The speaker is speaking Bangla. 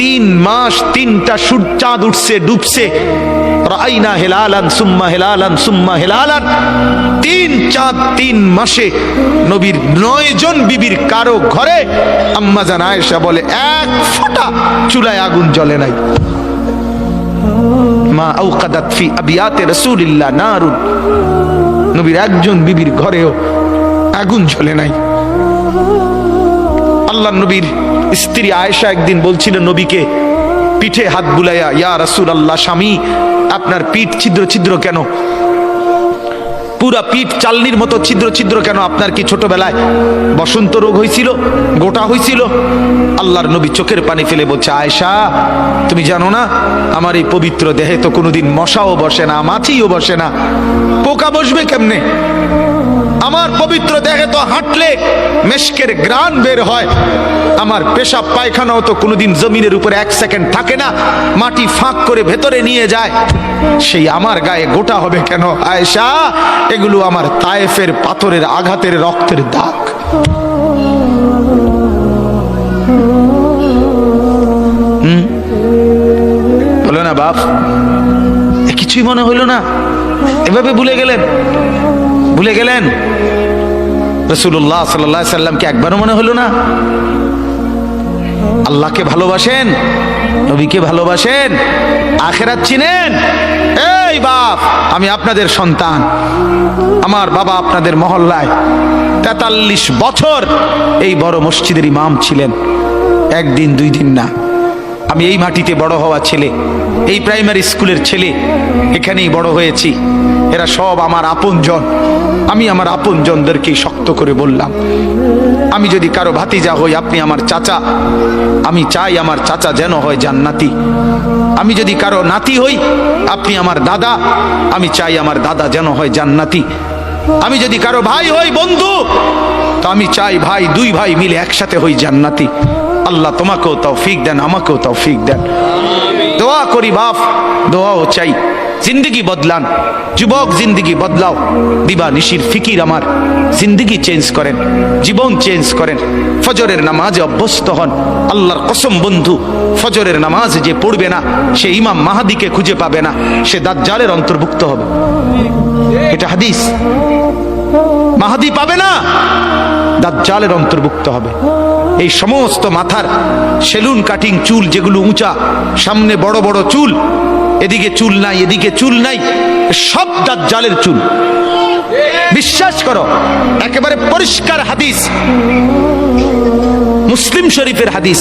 তিন মাস তিনটা সূর্য চাঁদ উঠছে, ডুবছে। রাইনা হেলালান সুম্মা হেলালান সুম্মা হেলালান। তিন চাঁদ তিন মাসে নবীর নয় জন বিবির কারও ঘরে আম্মা জান আয়েশা বলে, এক ফোঁটা চুলায় আগুন জ্বলে নাই। মা আউকাদাত ফি আবিয়াতে রাসূলিল্লাহ নারুন। নবীর একজন বিবির ঘরেও আগুন জ্বলে নাই। আল্লাহ নবীর স্ত্রী আয়েশা একদিন বলছিলেন নবীকে পিঠে হাত বুলাইয়া, ইয়া রাসুল আল্লাহ স্বামী, আপনার পিঠ ছিদ্র ছিদ্র কেন? পুরা পিঠ চালনির মতো ছিদ্র ছিদ্র কেন? আপনার কি ছোটবেলায় বসন্ত রোগ হয়েছিল গোটা হয়েছিল আল্লাহর নবী চোখের পানি ফেলে বলছে, আয়েশা, তুমি জানো না, আমার এই পবিত্র দেহে তো কোনোদিন মশাও বসে না, মাছিও বসে না। পোকা বসবে কেমনে? আমার পবিত্র দেহে তো হাঁটলে মেশকের গ্রান বের হয়। আমার পেশাব পায়খানাও তো কোনোদিন জমিনের উপরে এক সেকেন্ড থাকে না। মাটি ফাঁক করে ভেতরে নিয়ে যায়। সেই আমার গায়ে গোটা হবে কেন, আয়েশা? এগুলো আমার তায়েফের পাথরের আঘাতের রক্তের দাগ? বলো না বাপ কিছুই মনে হইল না। এভাবে ভুলে গেলেন। ভুলে গেলেন? রসুল্লাহ সাল্লাহ সাল্লামকে একবারও মনে হলো না? আল্লাহকে ভালোবাসেন, নবীকে ভালোবাসেন, আখেরাত চিনেন? এই বাপ, আমি আপনাদের সন্তান। আমার বাবা আপনাদের মহল্লায় তেতাল্লিশ বছর এই বড় মসজিদের ইমাম ছিলেন। একদিন, দুই দিন না। আমি এই মাটিতে বড় হওয়া ছেলে, এই প্রাইমারি স্কুলের ছেলে, এখানেই বড় হয়েছি। এরা সব আমার আপনজন। আমি আমার আপনজনদেরকেই শক্ত করে বললাম, আমি যদি কারও ভাতিজা হই, আপনি আমার চাচা। আমি চাই আমার চাচা যেন হয় জান্নাতি। আমি যদি কারও নাতি হই, আপনি আমার দাদা। আমি চাই আমার দাদা যেন হয় জান্নাতি। আমি যদি কারও ভাই হই, বন্ধু, তো আমি চাই ভাই, দুই ভাই মিলে একসাথে হই জান্নাতি। আল্লাহ তোমাকেও তৌফিক দেন, আমাকেও তৌফিক দেন। দোয়া করি বাপ, দোয়াও চাই। জিন্দগি বদলান, যুবক জিন্দগি বদলাও। দিবা নিশির ফিকির আমার, জিন্দগি চেঞ্জ করেন, জীবন চেঞ্জ করেন। ফজরের নামাজে অভ্যস্ত হন, আল্লাহর কসম বন্ধু, ফজরের নামাজ যে পড়বে না, সে ইমাম মাহাদিকে খুঁজে পাবে না, সে দাজ্জালের অন্তর্ভুক্ত হবে। এটা হাদিস। মাহাদি পাবে না, দাজ্জালের অন্তর্ভুক্ত হবে। এই সমস্ত মাথার সেলুন, কাটিং চুল যেগুলো উঁচা, সামনে বড় বড় চুল, এদিকে চুল নাই, এদিকে চুল নাই, সব দাজ্জালের চুল। বিশ্বাস করো, একেবারে পরিষ্কার হাদিস, মুসলিম শরীফের হাদিস।